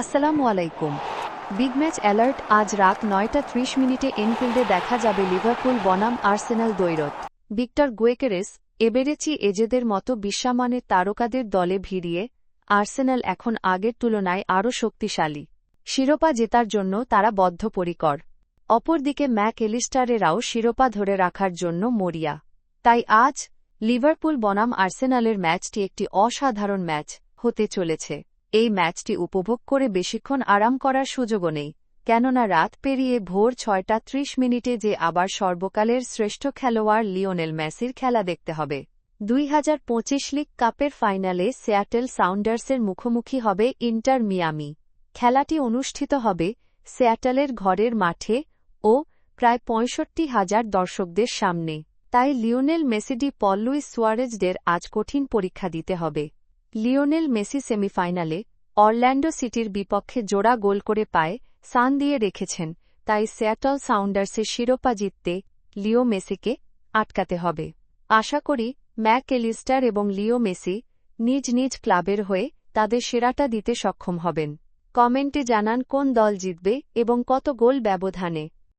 আসসালামু আলাইকুম। Big match alert, আজ রাত নয়টা ত্রিশ মিনিটে এনফিল্ডে দেখা যাবে লিভারপুল, বনাম, আর্সেনাল, দৈরত। ভিক্টর গুয়েকেরেস, এবেরেচি এজেদের মতো বিশ্বামানের তারকাদের দলে ভিড়িয়ে, আর্সেনাল এখন আগের তুলনায় আরও শক্তিশালী। শিরোপা জেতার জন্য তারা বদ্ধপরিকর। অপরদিকে ম্যাক এলিস্টারেরাও শিরোপা ধরে রাখার জন্য মরিয়া। তাই আজ লিভারপুল, বনাম, আর্সেনালের ম্যাচটি একটি অসাধারণ ম্যাচ হতে চলেছে। এই ম্যাচটি উপভোগ করে বেশিক্ষণ আরাম করার সুযোগও নেই, কেননা রাত পেরিয়ে ভোর ছয়টা ত্রিশ মিনিটে যে আবার সর্বকালের শ্রেষ্ঠ খেলোয়াড় লিওনেল মেসির খেলা দেখতে হবে। দুই হাজার পঁচিশ লিগ কাপের ফাইনালে সিয়াটেল সাউন্ডার্সের মুখোমুখি হবে ইন্টার মিয়ামি। খেলাটি অনুষ্ঠিত হবে সিয়াটেলের ঘরের মাঠে ও প্রায় পঁয়ষট্টি হাজার দর্শকদের সামনে। তাই লিওনেল মেসিডি পল্লুইস সুয়ারেজদের আজ কঠিন পরীক্ষা দিতে হবে। লিওনেল মেসি সেমিফাইনালে অরল্যান্ডো সিটির বিপক্ষে জোড়া গোল করে পায় সান দিয়ে রেখেছেন, তাই স্যাটল সাউন্ডার্সের শিরোপা জিততে লিও মেসিকে আটকাতে হবে। আশা করি ম্যাক এলিস্টার এবং লিও মেসি নিজ নিজ ক্লাবের হয়ে তাদের সেরাটা দিতে সক্ষম হবেন। কমেন্টে জানান কোন দল জিতবে এবং কত গোল ব্যবধানে